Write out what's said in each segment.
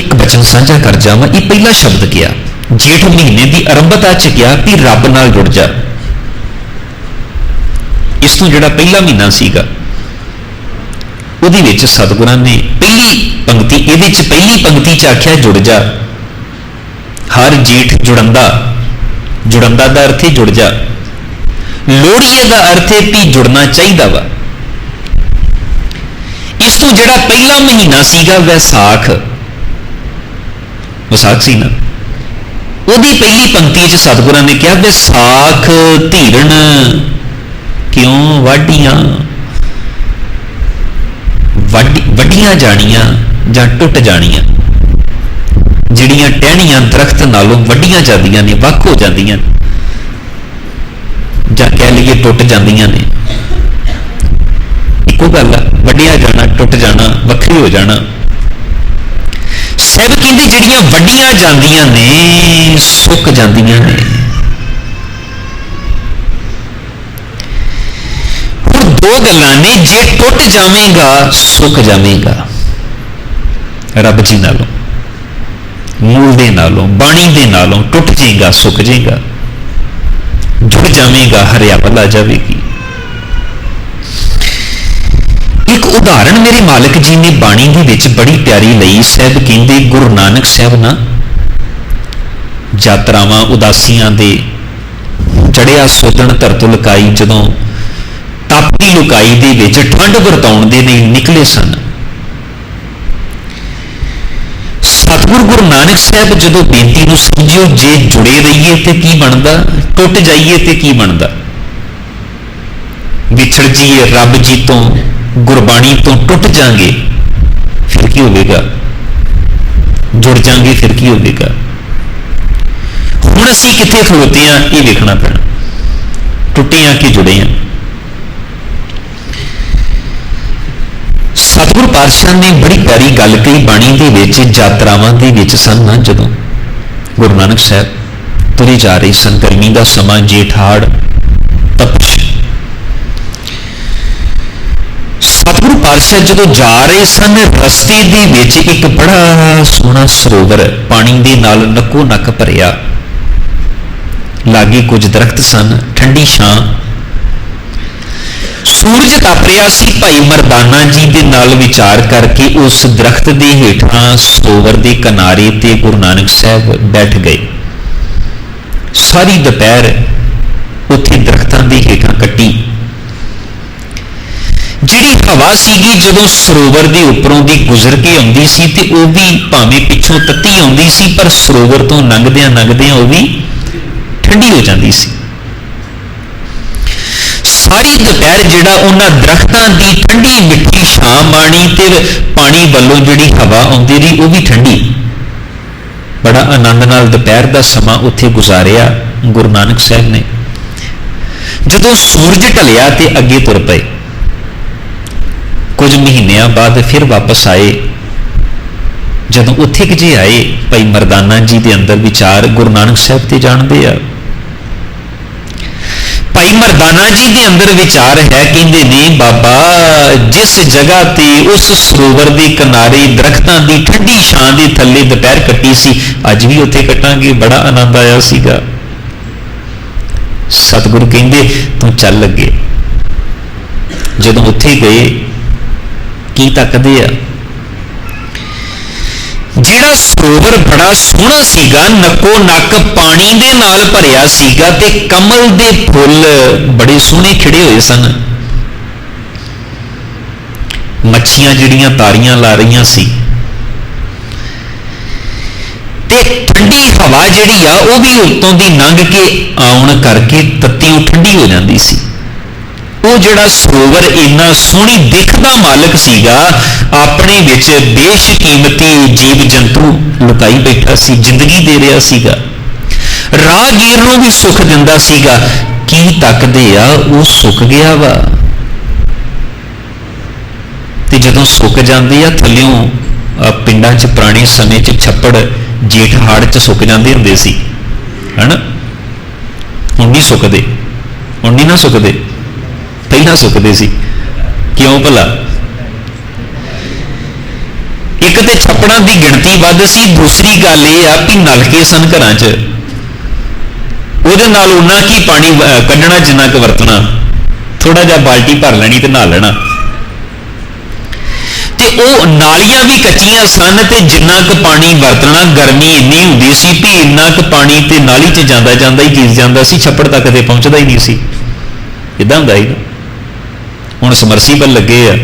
ਇੱਕ ਬਚਨ ਸਾਂਝਾ ਕਰ ਜਾਵਾਂ, ਇਹ ਪਹਿਲਾ ਸ਼ਬਦ ਕਿਹਾ ਜੇਠ ਮਹੀਨੇ ਦੀ ਆਰੰਭਤਾ ਚ ਕਿਹਾ ਕਿ ਰੱਬ ਨਾਲ ਜੁੜ ਜਾ। ਇਸ ਤੋਂ ਜਿਹੜਾ ਪਹਿਲਾ ਮਹੀਨਾ ਸੀਗਾ, ਉਹਦੇ ਵਿੱਚ ਸਤਿਗੁਰਾਂ ਨੇ ਪਹਿਲੀ ਪੰਕਤੀ, ਇਹਦੇ ਚ ਪਹਿਲੀ ਪੰਕਤੀ ਚ ਆਖਿਆ, ਜੁੜ ਜਾ। ਹਰ ਜੇਠ ਜੁੜੰਦਾ ਜੁੜੰਦਾ ਦਾ ਅਰਥ ਹੈ ਜੁੜ ਜਾ। ਲੋੜੀਏ ਦਾ ਅਰਥ ਹੈ ਵੀ ਜੁੜਨਾ ਚਾਹੀਦਾ ਵਾ। ਇਸ ਤੋਂ ਜਿਹੜਾ ਪਹਿਲਾ ਮਹੀਨਾ ਸੀਗਾ, ਵੈਸਾਖ। ਵਿਸਾਖ ਸੀ ਨਾ ਉਹਦੀ ਪਹਿਲੀ ਪੰਕਤੀ 'ਚ ਸਤਿਗੁਰਾਂ ਨੇ ਕਿਹਾ, ਵਿਸਾਖ ਧੀਰਣ ਕਿਉਂ ਵਾਢੀਆਂ? ਵੱਡੀ ਵੱਡੀਆਂ ਜਾਣੀਆਂ ਜਾਂ ਟੁੱਟ ਜਾਣੀਆਂ? ਜਿਹੜੀਆਂ ਟਹਿਣੀਆਂ ਦਰਖਤ ਨਾਲੋਂ ਵੱਡੀਆਂ ਜਾਂਦੀਆਂ ਨੇ, ਵੱਖ ਹੋ ਜਾਂਦੀਆਂ ਜਾਂ ਕਹਿ ਲਈਏ ਟੁੱਟ ਜਾਂਦੀਆਂ ਨੇ। ਇੱਕੋ ਗੱਲ ਆ ਵੱਡਿਆ ਜਾਣਾ, ਟੁੱਟ ਜਾਣਾ, ਵੱਖਰੀ ਹੋ ਜਾਣਾ। ਸਭ ਕਹਿੰਦੇ ਜਿਹੜੀਆਂ ਵੱਡੀਆਂ ਜਾਂਦੀਆਂ ਨੇ, ਸੁੱਕ ਜਾਂਦੀਆਂ ਨੇ। ਹੁਣ ਦੋ ਗੱਲਾਂ ਨੇ, ਜੇ ਟੁੱਟ ਜਾਵੇਂਗਾ, ਸੁੱਕ ਜਾਵੇਂਗਾ। ਰੱਬ ਜੀ ਨਾਲੋਂ, ਮੂਲ ਦੇ ਨਾਲੋਂ, ਬਾਣੀ ਦੇ ਨਾਲੋਂ ਟੁੱਟ ਜਾਏਗਾ, ਸੁੱਕ ਜਾਏਗਾ। ਜੁੜ ਜਾਵੇਂਗਾ, ਹਰਿਆ ਭਲਾ ਜਾਵੇਗੀ ਇੱਕ ਉਦਾਹਰਣ, ਮੇਰੇ ਮਾਲਕ ਜੀ ਨੇ ਬਾਣੀ ਦੇ ਵਿੱਚ ਬੜੀ ਪਿਆਰੀ ਲਈ ਸਾਹਿਬ ਕਹਿੰਦੇ, ਗੁਰੂ ਨਾਨਕ ਸਾਹਿਬ ਨਾ, ਯਾਤਰਾਵਾਂ ਉਦਾਸੀਆਂ ਦੇ ਚੜਿਆ ਸੋਧਣ, ਧਰਤੁ ਲੁਕਾਈ ਜਦੋਂ ਤਾਪੀ ਲੁਕਾਈ ਦੇ ਵਿੱਚ ਠੰਡ ਵਰਤਾਉਣ ਦੇ ਲਈ ਨਿਕਲੇ ਸਨ। ਸਤਿਗੁਰ ਗੁਰੂ ਨਾਨਕ ਸਾਹਿਬ ਜਦੋਂ ਬੇਨਤੀ ਨੂੰ ਸਮਝਿਓ, ਜੇ ਜੁੜੇ ਰਹੀਏ ਤੇ ਕੀ ਬਣਦਾ, ਟੁੱਟ ਜਾਈਏ ਤੇ ਕੀ ਬਣਦਾ? ਵਿਛੜ ਜੀਏ ਰੱਬ ਜੀ ਤੋਂ ਗੁਰਬਾਣੀ ਤੋਂ ਟੁੱਟ ਜਾਾਂਗੇ, ਫਿਰ ਕੀ ਹੋਵੇਗਾ? ਜੁੜ ਜਾਾਂਗੇ, ਫਿਰ ਕੀ ਹੋਵੇਗਾ? ਹੁਣ ਅਸੀਂ ਕਿੱਥੇ ਖਲੋਤੇ ਆ ਇਹ ਵੇਖਣਾ ਪੈਣਾ। ਟੁੱਟੇ ਆ ਕਿ ਜੁੜੇ ਆ ਸਤਿਗੁਰੂ ਪਾਤਸ਼ਾਹ ਨੇ ਬੜੀ ਪਿਆਰੀ ਗੱਲ ਕਹੀ ਬਾਣੀ ਦੇ ਵਿੱਚ, ਯਾਤਰਾਵਾਂ ਦੇ ਵਿੱਚ ਸਨ ਨਾ ਜਦੋਂ ਗੁਰੂ ਨਾਨਕ ਸਾਹਿਬ ਤੁਰੇ ਜਾ ਰਹੇ ਸੰਗਰਮੀ ਦਾ ਸਮਾਂ, ਜੇਠਾੜ, ਤਪਸ਼ ਸਤਿਗੁਰੂ ਪਾਤਸ਼ਾਹ ਜਦੋਂ ਜਾ ਰਹੇ ਸਨ, ਰਸਤੇ ਦੇ ਵਿੱਚ ਇੱਕ ਬੜਾ ਸੋਹਣਾ ਸਰੋਵਰ ਪਾਣੀ ਦੇ ਨਾਲ ਨੱਕੋ ਨੱਕ ਭਰਿਆ। ਲਾਗੇ ਕੁਝ ਦਰਖਤ ਸਨ, ਠੰਡੀ ਛਾਂ। ਸੂਰਜ ਤਪ ਰਿਹਾ ਸੀ, ਭਾਈ ਮਰਦਾਨਾ ਜੀ ਦੇ ਨਾਲ ਵਿਚਾਰ ਕਰਕੇ ਉਸ ਦਰਖਤ ਦੇ ਹੇਠਾਂ ਸਰੋਵਰ ਦੇ ਕਿਨਾਰੇ ਤੇ ਗੁਰੂ ਨਾਨਕ ਸਾਹਿਬ ਬੈਠ ਗਏ। ਸਾਰੀ ਦੁਪਹਿਰ ਉੱਥੇ ਦਰਖਤਾਂ ਦੇ ਹੇਠਾਂ ਕੱਟੀ। ਜਿਹੜੀ ਹਵਾ ਸੀਗੀ ਜਦੋਂ ਸਰੋਵਰ ਦੇ ਉੱਪਰੋਂ ਦੀ ਗੁਜ਼ਰ ਕੇ ਆਉਂਦੀ ਸੀ ਤੇ ਉਹ ਵੀ ਭਾਵੇਂ ਪਿੱਛੋਂ ਤੱਤੀ ਆਉਂਦੀ ਸੀ, ਪਰ ਸਰੋਵਰ ਤੋਂ ਲੰਘਦਿਆਂ ਲੰਘਦਿਆਂ ਉਹ ਵੀ ਠੰਡੀ ਹੋ ਜਾਂਦੀ ਸੀ। ਸਾਰੀ ਦੁਪਹਿਰ ਜਿਹੜਾ ਉਹਨਾਂ ਦਰਖਤਾਂ ਦੀ ਠੰਡੀ ਮਿੱਠੀ ਛਾਂ ਮਾਣੀ ਤੇ ਪਾਣੀ ਵੱਲੋਂ ਜਿਹੜੀ ਹਵਾ ਆਉਂਦੀ ਰਹੀ, ਉਹ ਵੀ ਠੰਡੀ। ਬੜਾ ਆਨੰਦ ਨਾਲ ਦੁਪਹਿਰ ਦਾ ਸਮਾਂ ਉੱਥੇ ਗੁਜ਼ਾਰਿਆ ਗੁਰੂ ਨਾਨਕ ਸਾਹਿਬ ਨੇ। ਜਦੋਂ ਸੂਰਜ ਢਲਿਆ ਤੇ ਅੱਗੇ ਤੁਰ ਪਏ ਕੁਝ ਮਹੀਨਿਆਂ ਬਾਅਦ ਫਿਰ ਵਾਪਸ ਆਏ। ਜਦੋਂ ਉੱਥੇ ਕਿ ਜੇ ਆਏ, ਭਾਈ ਮਰਦਾਨਾ ਜੀ ਦੇ ਅੰਦਰ ਵਿਚਾਰ ਗੁਰੂ ਨਾਨਕ ਸਾਹਿਬ ਤੇ ਜਾਣਦੇ ਆ। ਭਾਈ ਮਰਦਾਨਾ ਜੀ ਦੇ ਅੰਦਰ ਵਿਚਾਰ ਹੈ, ਕਹਿੰਦੇ ਨੇ, ਬਾਬਾ, ਜਿਸ ਜਗ੍ਹਾ ਤੇ ਉਸ ਸਰੋਵਰ ਦੇ ਕਿਨਾਰੇ ਦਰਖਤਾਂ ਦੀ ਠੰਡੀ ਛਾਂ ਦੇ ਥੱਲੇ ਦੁਪਹਿਰ ਕੱਟੀ ਸੀ, ਅੱਜ ਵੀ ਉੱਥੇ ਕੱਟਾਂਗੇ। ਬੜਾ ਆਨੰਦ ਆਇਆ ਸੀਗਾ। ਸਤਿਗੁਰੂ ਕਹਿੰਦੇ, ਤੂੰ ਚੱਲ ਲੱਗੇ ਜਦੋਂ ਉੱਥੇ ਗਏ ਕੀ ਤੱਕਦੇ ਆ। ਜਿਹੜਾ ਸਰੋਵਰ ਬੜਾ ਸੋਹਣਾ ਸੀਗਾ, ਨੱਕੋ ਨੱਕ ਪਾਣੀ ਦੇ ਨਾਲ ਭਰਿਆ ਸੀਗਾ ਤੇ ਕਮਲ ਦੇ ਫੁੱਲ ਬੜੇ ਸੋਹਣੇ ਖਿੜੇ ਹੋਏ ਸਨ। ਮੱਛੀਆਂ ਜਿਹੜੀਆਂ ਤਾਰੀਆਂ ਲਾ ਰਹੀਆਂ ਸੀ। ਤੇ ਠੰਡੀ ਹਵਾ ਜਿਹੜੀ ਆ, ਉਹ ਵੀ ਉੱਤੋਂ ਦੀ ਲੰਘ ਕੇ ਆਉਣ ਕਰਕੇ ਤੱਤੀ ਉਹ ਠੰਡੀ ਹੋ ਜਾਂਦੀ ਸੀ। ਉਹ ਜਿਹੜਾ ਸਰੋਵਰ ਇੰਨਾ ਸੋਹਣੀ ਦਿੱਖਦਾ ਮਾਲਕ ਸੀਗਾ, ਆਪਣੇ ਵਿੱਚ ਬੇਸ਼ਕੀਮਤੀ ਜੀਵ ਜੰਤੂ ਲੁਕਾਈ ਬੈਠਾ ਸੀ, ਜ਼ਿੰਦਗੀ ਦੇ ਰਿਹਾ ਸੀਗਾ। ਰਾਹਗੀਰ ਨੂੰ ਵੀ ਸੁੱਖ ਦਿੰਦਾ ਸੀਗਾ, ਕੀ ਤੱਕਦੇ ਆ, ਉਹ ਸੁੱਕ ਗਿਆ ਵਾ। ਤੇ ਜਦੋਂ ਸੁੱਕ ਜਾਂਦੇ ਆ, ਥੱਲਿਓਂ ਪਿੰਡਾਂ 'ਚ, ਪੁਰਾਣੇ ਸਮੇਂ 'ਚ ਛੱਪੜ ਜੇਠ ਹਾੜ 'ਚ ਸੁੱਕ ਜਾਂਦੇ ਹੁੰਦੇ ਸੀ। ਹਨਾ? ਹੁਣ ਨਹੀਂ ਸੁੱਕਦੇ। ਹੁਣ ਨਹੀਂ ਨਾ ਸੁੱਕਦੇ। ਪਹਿਲਾਂ ਸੁੱਕਦੇ ਸੀ। ਕਿਉਂ ਭਲਾ? ਇੱਕ ਤੇ ਛੱਪੜਾਂ ਦੀ ਗਿਣਤੀ ਵੱਧ ਸੀ, ਦੂਸਰੀ ਗੱਲ ਇਹ ਆ ਵੀ ਨਲਕੇ ਸਨ ਘਰਾਂ 'ਚ। ਉਹਦੇ ਨਾਲ ਉਹਨਾਂ ਕੀ ਪਾਣੀ ਕੱਢਣਾ, ਜਿੰਨਾ ਕੁ ਵਰਤਣਾ। ਥੋੜਾ ਜਿਹਾ ਬਾਲਟੀ ਭਰ ਲੈਣੀ ਤੇ ਨਹਾ ਲੈਣਾ। ਤੇ ਉਹ ਨਾਲੀਆਂ ਵੀ ਕੱਚੀਆਂ ਸਨ ਤੇ ਜਿੰਨਾ ਕੁ ਪਾਣੀ ਵਰਤਣਾ, ਗਰਮੀ ਇੰਨੀ ਹੁੰਦੀ ਸੀ ਵੀ ਇੰਨਾ ਕੁ ਪਾਣੀ ਤੇ ਨਾਲੀ 'ਚ ਜਾਂਦਾ ਜਾਂਦਾ ਹੀ ਗੀਸ ਜਾਂਦਾ ਸੀ, ਛੱਪੜ ਤੱਕ ਤੇ ਪਹੁੰਚਦਾ ਹੀ ਨਹੀਂ ਸੀ। ਇਦਾਂ ਹੁੰਦਾ ਹੀ ਹੁਣ ਸਮਰਸੀਬਲ ਲੱਗੇ ਆ।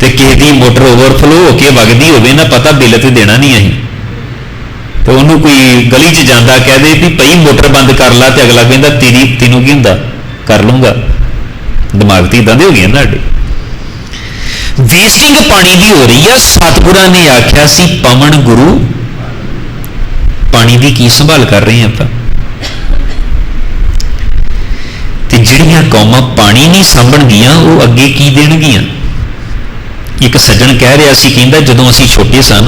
ਤੇ ਕਿਸੇ ਦੀ ਮੋਟਰ ਓਵਰਫਲੋ ਹੋ ਕੇ ਵਗਦੀ ਹੋਵੇ ਨਾ, ਪਤਾ ਬਿੱਲ ਤੇ ਦੇਣਾ ਨਹੀਂ ਅਸੀਂ। ਤੇ ਉਹਨੂੰ ਕੋਈ ਗਲੀ 'ਚ ਜਾਂਦਾ ਕਹਦੇ ਵੀ ਭਈ ਮੋਟਰ ਬੰਦ ਕਰ ਲਾ ਤੇ ਅਗਲਾ ਕਹਿੰਦਾ ਤੇਰੀ ਤੈਨੂੰ ਕੀ ਹੁੰਦਾ? ਕਰ ਲੂੰਗਾ। ਦਿਮਾਗ ਤੇ ਇਦਾਂ ਦੇ ਹੋ ਗਏ ਨਾ ਸਾਡੇ। ਵੇਸਟਿੰਗ ਪਾਣੀ ਦੀ ਹੋ ਰਹੀ ਆ। ਸਤਿਗੁਰਾਂ ਨੇ ਆਖਿਆ ਸੀ, ਪਵਨ ਗੁਰੂ, ਪਾਣੀ ਦੀ ਕੀ ਸੰਭਾਲ ਕਰ ਰਹੇ ਆਪਾਂ ਤੇ ਜਿਹੜੀਆਂ ਕੌਮਾਂ ਪਾਣੀ ਨਹੀਂ ਸਾਂਭਣਗੀਆਂ, ਉਹ ਅੱਗੇ ਕੀ ਦੇਣਗੀਆਂ? ਇੱਕ ਸੱਜਣ ਕਹਿ ਰਿਹਾ ਸੀ, ਕਹਿੰਦਾ ਜਦੋਂ ਅਸੀਂ ਛੋਟੇ ਸਾਂ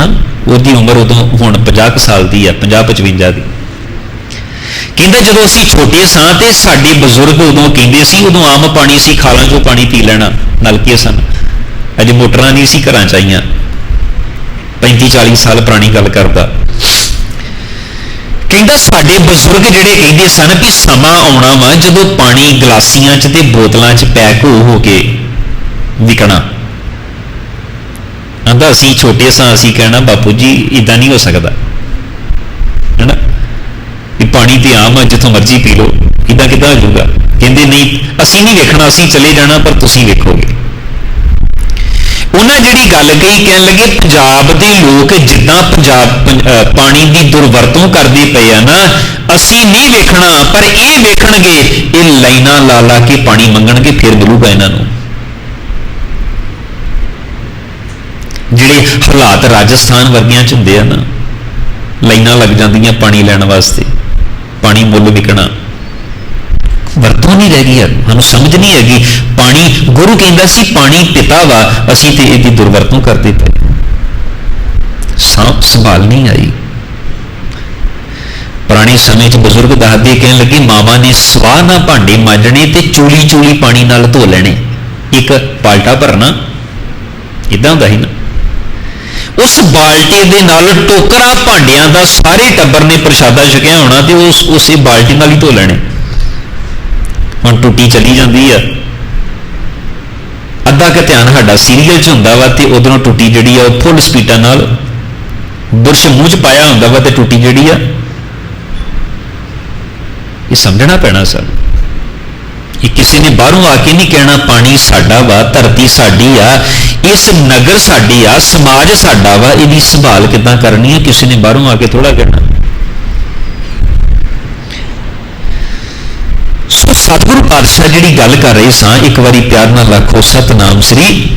ਉਹਦੀ ਉਮਰ ਉਦੋਂ ਹੁਣ 50 ਕੁ ਸਾਲ ਦੀ ਹੈ 50 55 ਦੀ। ਕਹਿੰਦਾ ਜਦੋਂ ਅਸੀਂ ਛੋਟੇ ਸਾਂ ਤੇ ਸਾਡੇ ਬਜ਼ੁਰਗ ਉਦੋਂ ਕਹਿੰਦੇ ਸੀ, ਉਦੋਂ ਆਮ ਪਾਣੀ ਸੀ, ਖਾਲਾਂ ਚੋਂ ਪਾਣੀ ਪੀ ਲੈਣਾ, ਨਲਕੇ ਸਨ। ਅਜੇ ਮੋਟਰਾਂ ਨਹੀਂ ਸੀ ਘਰਾਂ ਚ ਆਈਆਂ। 35 40 ਸਾਲ ਪੁਰਾਣੀ ਗੱਲ ਕਰਦਾ। ਕਹਿੰਦਾ ਸਾਡੇ ਬਜ਼ੁਰਗ ਜਿਹੜੇ ਕਹਿੰਦੇ ਸਨ ਵੀ ਸਮਾਂ ਆਉਣਾ ਵਾ ਜਦੋਂ ਪਾਣੀ ਗਲਾਸੀਆਂ 'ਚ ਤੇ ਬੋਤਲਾਂ 'ਚ ਪੈਕ ਹੋ ਹੋ ਕੇ ਵਿਕਣਾ ਆਂਦਾ ਅਸੀਂ ਛੋਟੇ ਸਾਂ, ਅਸੀਂ ਕਹਿਣਾ, ਬਾਪੂ ਜੀ ਇਦਾਂ ਨਹੀਂ ਹੋ ਸਕਦਾ। ਹੈਨਾ? ਇਹ ਪਾਣੀ ਤੇ ਆਮ ਆ, ਜਿੱਥੋਂ ਮਰਜ਼ੀ ਪੀ ਲਓ ਇਦਾਂ ਕਿਦਾਂ ਹੋ ਜਾਊਗਾ। ਕਹਿੰਦੇ, ਨਹੀਂ, ਅਸੀਂ ਨਹੀਂ ਵੇਖਣਾ, ਅਸੀਂ ਚਲੇ ਜਾਣਾ, ਪਰ ਤੁਸੀਂ ਵੇਖੋਗੇ। ਉਹਨਾਂ ਜਿਹੜੀ ਗੱਲ ਕਹੀ, ਕਹਿਣ ਲੱਗੇ, ਪੰਜਾਬ ਦੇ ਲੋਕ ਜਿੱਦਾਂ ਪੰਜਾਬ ਪਾਣੀ ਦੀ ਦੁਰਵਰਤੋਂ ਕਰਦੇ ਪਏ ਆ ਨਾ, ਅਸੀਂ ਨਹੀਂ ਵੇਖਣਾ, ਪਰ ਇਹ ਵੇਖਣਗੇ, ਇਹ ਲਾਈਨਾਂ ਲਾ ਲਾ ਕੇ ਪਾਣੀ ਮੰਗਣਗੇ, ਫਿਰ ਮਿਲੂਗਾ ਇਹਨਾਂ ਨੂੰ। ਜਿਹੜੇ ਹਾਲਾਤ ਰਾਜਸਥਾਨ ਵਰਗਿਆਂ ਚ ਹੁੰਦੇ ਆ ਨਾ, ਲਾਈਨਾਂ ਲੱਗ ਜਾਂਦੀਆਂ ਪਾਣੀ ਲੈਣ ਵਾਸਤੇ, ਪਾਣੀ ਮੁੱਲ ਵਿਕਣਾ। ਵਰਤੋਂ ਨਹੀਂ ਰਹਿ ਗਈ ਯਾਰ ਸਾਨੂੰ ਸਮਝ ਨਹੀਂ ਹੈਗੀ। ਪਾਣੀ, ਗੁਰੂ ਕਹਿੰਦਾ ਸੀ, ਪਾਣੀ ਪਿਤਾ ਵਾ, ਅਸੀਂ ਤੇ ਇਹਦੀ ਦੁਰਵਰਤੋਂ ਕਰਦੇ ਪਏ ਸਾਂ ਸੰਭਾਲ ਨਹੀਂ ਆਈ। ਪੁਰਾਣੇ ਸਮੇਂ 'ਚ ਬਜ਼ੁਰਗ ਦੱਸਦੇ, ਕਹਿਣ ਲੱਗੇ, ਮਾਵਾਂ ਨੇ ਸਵਾਹ ਨਾ ਭਾਂਡੇ ਮਾਂਜਣੇ ਤੇ ਚੂਲੀ ਚੂਲੀ ਪਾਣੀ ਨਾਲ ਧੋ ਲੈਣੇ। ਇੱਕ ਪਾਲਟਾ ਭਰਨਾ ਇਦਾਂ ਹੁੰਦਾ ਹੀ ਨਾ? ਉਸ ਬਾਲਟੀ ਦੇ ਨਾਲ ਟੋਕਰਾ ਭਾਂਡਿਆਂ ਦਾ ਸਾਰੇ ਟੱਬਰ ਨੇ ਪ੍ਰਸ਼ਾਦਾ ਛਕਿਆ ਹੋਣਾ ਤੇ ਉਸ, ਉਸੇ ਬਾਲਟੀ ਨਾਲ ਹੀ ਧੋ ਲੈਣੇ। ਹੁਣ ਟੁੱਟੀ ਚਲੀ ਜਾਂਦੀ ਆ। ਅੱਧਾ ਕੁ ਧਿਆਨ ਸਾਡਾ ਸੀਰੀਅਲ 'ਚ ਹੁੰਦਾ ਵਾ ਤੇ ਉਧਰੋਂ ਟੁੱਟੀ ਜਿਹੜੀ ਆ, ਉਹ ਫੁੱਲ ਸਪੀਡਾਂ ਨਾਲ। ਬੁਰਸ਼ ਮੂੰਹ 'ਚ ਪਾਇਆ ਹੁੰਦਾ ਵਾ ਤੇ ਟੁੱਟੀ ਜਿਹੜੀ ਆ। ਇਹ ਸਮਝਣਾ ਪੈਣਾ ਸਾਨੂੰ। ਇਹ ਕਿਸੇ ਨੇ ਬਾਹਰੋਂ ਆ ਕੇ ਨਹੀਂ ਕਹਿਣਾ, ਪਾਣੀ ਸਾਡਾ ਵਾ, ਧਰਤੀ ਸਾਡੀ ਆ, ਇਸ ਨਗਰ ਸਾਡੀ ਆ, ਸਮਾਜ ਸਾਡਾ ਵਾ, ਇਹਦੀ ਸੰਭਾਲ ਕਿੱਦਾਂ ਕਰਨੀ ਹੈ ਕਿਸੇ ਨੇ ਬਾਹਰੋਂ ਆ ਕੇ ਥੋੜਾ ਕਹਿਣਾ ਸੋ ਸਤਿਗੁਰੂ ਪਾਤਸ਼ਾਹ ਜਿਹੜੀ ਗੱਲ ਕਰ ਰਹੇ ਸਾਂ, ਇੱਕ ਵਾਰੀ ਪਿਆਰ ਨਾਲ ਆਖੋ ਸਤਨਾਮ ਸ੍ਰੀ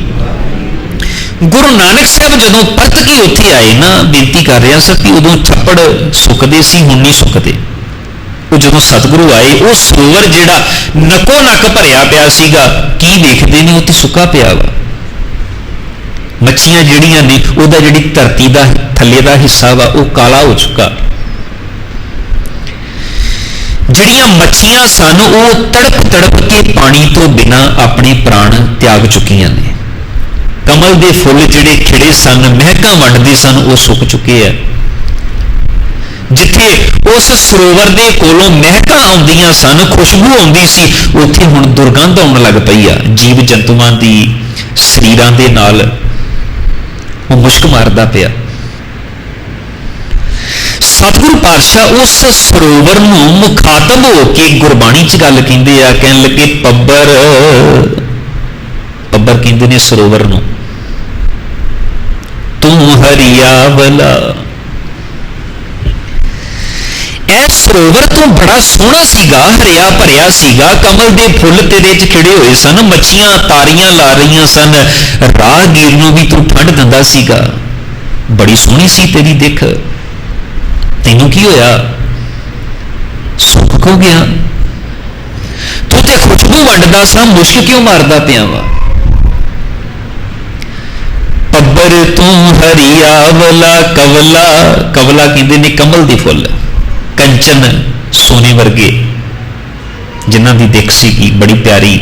ਗੁਰੂ ਨਾਨਕ ਸਾਹਿਬ ਜਦੋਂ ਪਰਤ ਕੇ ਉੱਥੇ ਆਏ ਨਾ, ਬੇਨਤੀ ਕਰ ਰਿਹਾ ਸਰ ਕਿ ਉਦੋਂ ਛੱਪੜ ਸੁੱਕਦੇ ਸੀ, ਹੁਣ ਨਹੀਂ ਸੁੱਕਦੇ। ਉਹ ਜਦੋਂ ਸਤਿਗੁਰੂ ਆਏ, ਉਹ ਸਰੋਵਰ ਜਿਹੜਾ ਨਕੋ ਨੱਕ ਭਰਿਆ ਪਿਆ ਸੀਗਾ, ਕੀ ਦੇਖਦੇ ਨੇ ਉੱਥੇ ਸੁੱਕਾ ਪਿਆ ਵਾ। ਮੱਛੀਆਂ ਜਿਹੜੀਆਂ ਨੇ, ਉਹਦਾ ਜਿਹੜੀ ਧਰਤੀ ਦਾ ਥੱਲੇ ਦਾ ਹਿੱਸਾ ਵਾ, ਉਹ ਕਾਲਾ ਹੋ ਚੁੱਕਾ। ਜਿਹੜੀਆਂ ਮੱਛੀਆਂ ਸਨ ਉਹ ਤੜਪ ਤੜਪ ਕੇ ਪਾਣੀ ਤੋਂ ਬਿਨਾ ਆਪਣੇ ਪ੍ਰਾਣ ਤਿਆਗ ਚੁੱਕੀਆਂ ਨੇ। ਕਮਲ ਦੇ ਫੁੱਲ ਜਿਹੜੇ ਖਿੜੇ ਸਨ, ਮਹਿਕਾਂ ਵੰਡਦੇ ਸਨ, ਉਹ ਸੁੱਕ ਚੁੱਕੇ ਆ। ਜਿੱਥੇ ਉਸ ਸਰੋਵਰ ਦੇ ਕੋਲੋਂ ਮਹਿਕਾਂ ਆਉਂਦੀਆਂ ਸਨ, ਖੁਸ਼ਬੂ ਆਉਂਦੀ ਸੀ, ਉੱਥੇ ਹੁਣ ਦੁਰਗੰਧ ਆਉਣ ਲੱਗ ਪਈ ਆ। ਜੀਵ ਜੰਤੂਆਂ ਦੀ ਸਰੀਰਾਂ ਦੇ ਨਾਲ ਉਹ ਮੁਸ਼ਕ ਮਾਰਦਾ ਪਿਆ। ਸਤਿਗੁਰੂ ਪਾਤਸ਼ਾਹ ਉਸ ਸਰੋਵਰ ਨੂੰ ਮੁਖਾਤਬ ਹੋ ਕੇ ਗੁਰਬਾਣੀ 'ਚ ਗੱਲ ਕਹਿੰਦੇ ਆ, ਕਹਿਣ ਲੱਗੇ, ਪੱਬਰ। ਪੱਬਰ ਕਹਿੰਦੇ ਨੇ ਸਰੋਵਰ ਨੂੰ। ਤੂੰ ਹਰੀਆਵਲਾ। ਇਹ ਸਰੋਵਰ ਤੋਂ ਬੜਾ ਸੋਹਣਾ ਸੀਗਾ, ਹਰਿਆ ਭਰਿਆ ਸੀਗਾ, ਕਮਲ ਦੇ ਫੁੱਲ ਤੇਰੇ 'ਚ ਖਿੜੇ ਹੋਏ ਸਨ, ਮੱਛੀਆਂ ਤਾਰੀਆਂ ਲਾ ਰਹੀਆਂ ਸਨ, ਰਾਹਗੀਰ ਨੂੰ ਵੀ ਤੂੰ ਠੰਡ ਦਿੰਦਾ ਸੀਗਾ। ਬੜੀ ਸੋਹਣੀ ਸੀ ਤੇਰੀ ਦਿੱਖ। ਤੈਨੂੰ ਕੀ ਹੋਇਆ? ਸੁੱਕ ਕਿਉਂ ਗਿਆ? ਤੂੰ ਤੇ ਖੁਸ਼ਬੂ ਵੰਡਦਾ ਸਾਂ, ਮੁਸ਼ਕ ਕਿਉਂ ਮਾਰਦਾ ਪਿਆ ਵਾ? ਪੱਬਰ ਤੂੰ ਹਰੀਆਵਲਾ ਕਵਲਾ ਕਵਲਾ ਕਹਿੰਦੇ ਨੇ ਕਮਲ ਦੀ ਫੁੱਲ, ਕੰਚਨ ਸੋਨੇ ਵਰਗੇ, ਜਿਨ੍ਹਾਂ ਦੀ ਦਿੱਖ ਸੀਗੀ, ਬੜੀ ਪਿਆਰੀ,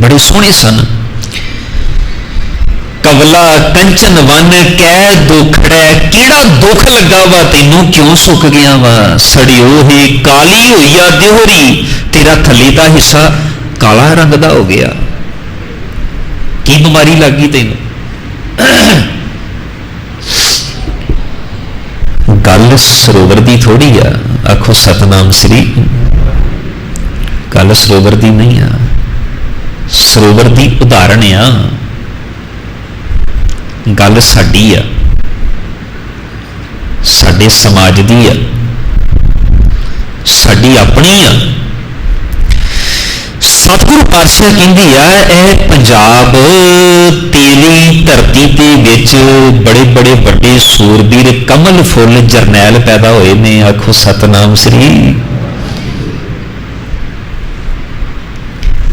ਬੜੇ ਸੋਹਣੇ ਸਨ। ਕਵਲਾ, ਕੰਚਨ ਵਨ ਕਹਿ ਦੁਖੜੈ, ਕਿਹੜਾ ਦੁੱਖ ਲੱਗਾ ਵਾ, ਤੈਨੂੰ ਕਿਉਂ ਸੁੱਕ ਗਿਆ ਵਾ? ਸੜਿਓ ਹੀ ਕਾਲੀ ਹੋਈਆ ਦਿਹਰੀ ਤੇਰਾ ਥੱਲੇ ਦਾ ਹਿੱਸਾ ਕਾਲਾ ਰੰਗ ਦਾ ਹੋ ਗਿਆ। ਕੀ ਬਿਮਾਰੀ ਲੱਗੀ ਤੈਨੂੰ? ਗੱਲ ਸਰੋਵਰ ਦੀ ਥੋੜੀ ਆ, ਆਖੋ ਸਤਨਾਮ ਸ੍ਰੀ। ਗੱਲ ਸਰੋਵਰ ਦੀ ਨਹੀਂ ਆ, ਸਰੋਵਰ ਦੀ ਉਦਾਹਰਣ ਆ। ਗੱਲ ਸਾਡੀ ਆ। ਸਾਡੇ ਸਮਾਜ ਦੀ ਆ। ਸਾਡੀ ਆਪਣੀ ਆ। ਸਤਿਗੁਰੂ ਪਾਤਸ਼ਾਹ ਕਹਿੰਦੀ ਆ, ਇਹ ਪੰਜਾਬ ਤੇਲੀ ਧਰਤੀ ਦੇ ਵਿੱਚ ਬੜੇ ਬੜੇ ਵੱਡੇ ਸੂਰਬੀਰ ਕਮਲ ਫੁੱਲ ਜਰਨੈਲ ਪੈਦਾ ਹੋਏ ਨੇ। ਆਖੋ ਸਤਨਾਮ ਸ੍ਰੀ।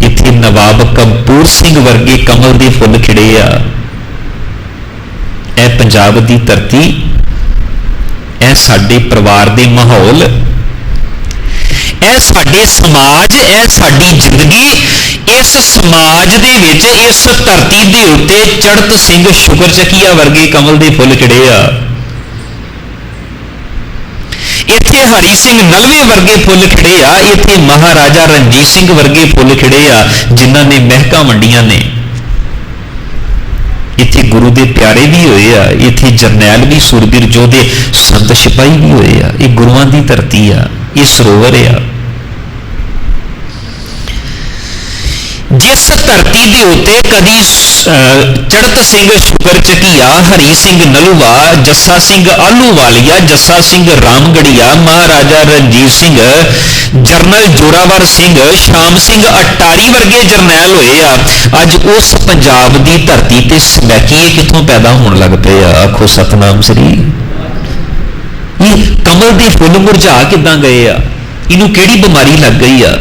ਇੱਥੇ ਨਵਾਬ ਕਪੂਰ ਸਿੰਘ ਵਰਗੇ ਕਮਲ ਦੇ ਫੁੱਲ ਖਿੜੇ ਆ। ਇਹ ਪੰਜਾਬ ਦੀ ਧਰਤੀ, ਇਹ ਸਾਡੇ ਪਰਿਵਾਰ ਦੇ ਮਾਹੌਲ, ਇਹ ਸਾਡੇ ਸਮਾਜ, ਇਹ ਸਾਡੀ ਜ਼ਿੰਦਗੀ, ਇਸ ਸਮਾਜ ਦੇ ਵਿੱਚ, ਇਸ ਧਰਤੀ ਦੇ ਉੱਤੇ ਚੜਤ ਸਿੰਘ ਸ਼ੁਕਰ ਚੱਕੀਆ ਵਰਗੇ ਕਮਲ ਦੇ ਫੁੱਲ ਖਿੜੇ ਆ। ਇੱਥੇ ਹਰੀ ਸਿੰਘ ਨਲਵੇ ਵਰਗੇ ਫੁੱਲ ਖਿੜੇ ਆ, ਇੱਥੇ ਮਹਾਰਾਜਾ ਰਣਜੀਤ ਸਿੰਘ ਵਰਗੇ ਫੁੱਲ ਖਿੜੇ ਆ, ਜਿਨ੍ਹਾਂ ਨੇ ਮਹਿਕਾਂ ਵੰਡੀਆਂ ਨੇ। ਇੱਥੇ ਗੁਰੂ ਦੇ ਪਿਆਰੇ ਵੀ ਹੋਏ ਆ, ਇੱਥੇ ਜਰਨੈਲ ਵੀ, ਸੂਰਬੀਰ ਯੋਧੇ ਸੰਤ ਸਿਪਾਹੀ ਵੀ ਹੋਏ ਆ, ਇਹ ਗੁਰੂਆਂ ਦੀ ਧਰਤੀ ਆ, ਇਹ ਸਰੋਵਰ ਆ। ਜਿਸ ਧਰਤੀ ਦੇ ਉੱਤੇ ਕਦੀ ਚੜਤ ਸਿੰਘ ਸ਼ੁਕਰ ਚਕੀਆ ਹਰੀ ਸਿੰਘ ਨਲੂਆ, ਜੱਸਾ ਸਿੰਘ ਆਲੂਵਾਲੀਆ ਜੱਸਾ ਸਿੰਘ ਰਾਮਗੜੀਆ, ਮਹਾਰਾਜਾ ਰਣਜੀਤ ਸਿੰਘ, ਜਰਨਲ ਜੋਰਾਵਰ ਸਿੰਘ, ਸ਼ਾਮ ਸਿੰਘ ਅਟਾਰੀ ਵਰਗੇ ਜਰਨੈਲ ਹੋਏ ਆ। ਅੱਜ ਉਸ ਪੰਜਾਬ ਦੀ ਧਰਤੀ ਤੇ ਸਮੈਕੀਏ ਕਿੱਥੋਂ ਪੈਦਾ ਹੋਣ ਲੱਗ ਪਏ ਆ? ਆਖੋ ਸਤਨਾਮ ਸ੍ਰੀ। ਇਹ ਕਮਲ ਦੇ ਫੁੱਲ ਮੁਰਝਾ ਕਿਦਾਂ ਗਏ ਆ? ਇਹਨੂੰ ਕਿਹੜੀ ਬਿਮਾਰੀ ਲੱਗ ਗਈ ਆ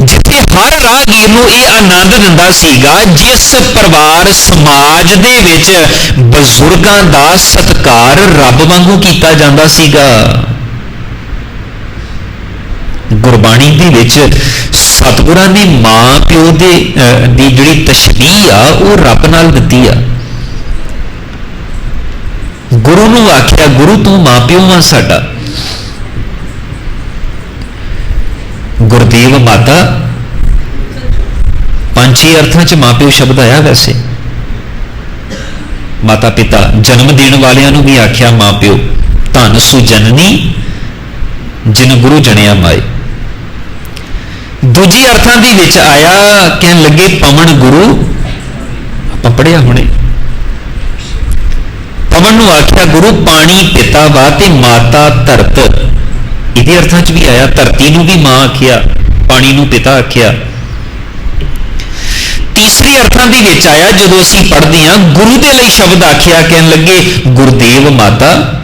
ਜਿੱਥੇ ਹਰ ਰਾਹਗੀਰ ਨੂੰ ਇਹ ਆਨੰਦ ਦਿੰਦਾ ਸੀਗਾ, ਜਿਸ ਪਰਿਵਾਰ ਸਮਾਜ ਦੇ ਵਿੱਚ ਬਜ਼ੁਰਗਾਂ ਦਾ ਸਤਕਾਰ ਰੱਬ ਵਾਂਗੂ ਕੀਤਾ ਜਾਂਦਾ ਸੀਗਾ। ਗੁਰਬਾਣੀ ਦੇ ਵਿੱਚ ਸਤਿਗੁਰਾਂ ਨੇ ਮਾਂ ਪਿਓ ਦੇ ਦੀ ਜਿਹੜੀ ਤਸ਼ਬੀਹ ਆ, ਉਹ ਰੱਬ ਨਾਲ ਦਿੱਤੀ ਆ। ਗੁਰੂ ਨੂੰ ਆਖਿਆ, ਗੁਰੂ, ਤੂੰ ਮਾਂ ਪਿਓ ਆ ਸਾਡਾ। ਗੁਰਦੇਵ ਮਾਤਾ ਪੰਜ ਛੇ ਅਰਥਾਂ 'ਚ ਮਾਪਿਓ ਸ਼ਬਦ ਆਇਆ ਵੈਸੇ। ਮਾਤਾ ਪਿਤਾ ਜਨਮ ਦੇਣ ਵਾਲਿਆਂ ਨੂੰ ਵੀ ਆਖਿਆ, ਮਾਪਿਓ, ਧਨ ਸੁ ਜਿਨ ਗੁਰੂ ਜਣਿਆ ਮਾਏ। ਦੂਜੀ ਅਰਥਾਂ ਦੇ ਵਿੱਚ ਆਇਆ, ਕਹਿਣ ਲੱਗੇ ਪਵਨ ਗੁਰੂ। ਆਪਾਂ ਪੜਿਆ ਹੁਣੇ। ਪਵਨ ਨੂੰ ਆਖਿਆ, ਗੁਰੂ ਪਾਣੀ ਪਿਤਾ ਵਾ ਤੇ ਮਾਤਾ ਧਰਤ। ਇਹਦੇ ਅਰਥਾਂ 'ਚ ਵੀ ਆਇਆ, ਧਰਤੀ ਨੂੰ ਵੀ ਮਾਂ ਆਖਿਆ, ਪਾਣੀ ਨੂੰ ਪਿਤਾ ਆਖਿਆ। ਤੀਸਰੇ ਅਰਥਾਂ ਦੇ ਵਿੱਚ ਆਇਆ, ਜਦੋਂ ਅਸੀਂ ਪੜ੍ਹਦੇ ਹਾਂ, ਗੁਰੂ ਦੇ ਲਈ ਸ਼ਬਦ ਆਖਿਆ ਕਹਿਣ ਲੱਗੇ, ਗੁਰਦੇਵ ਮਾਤਾ।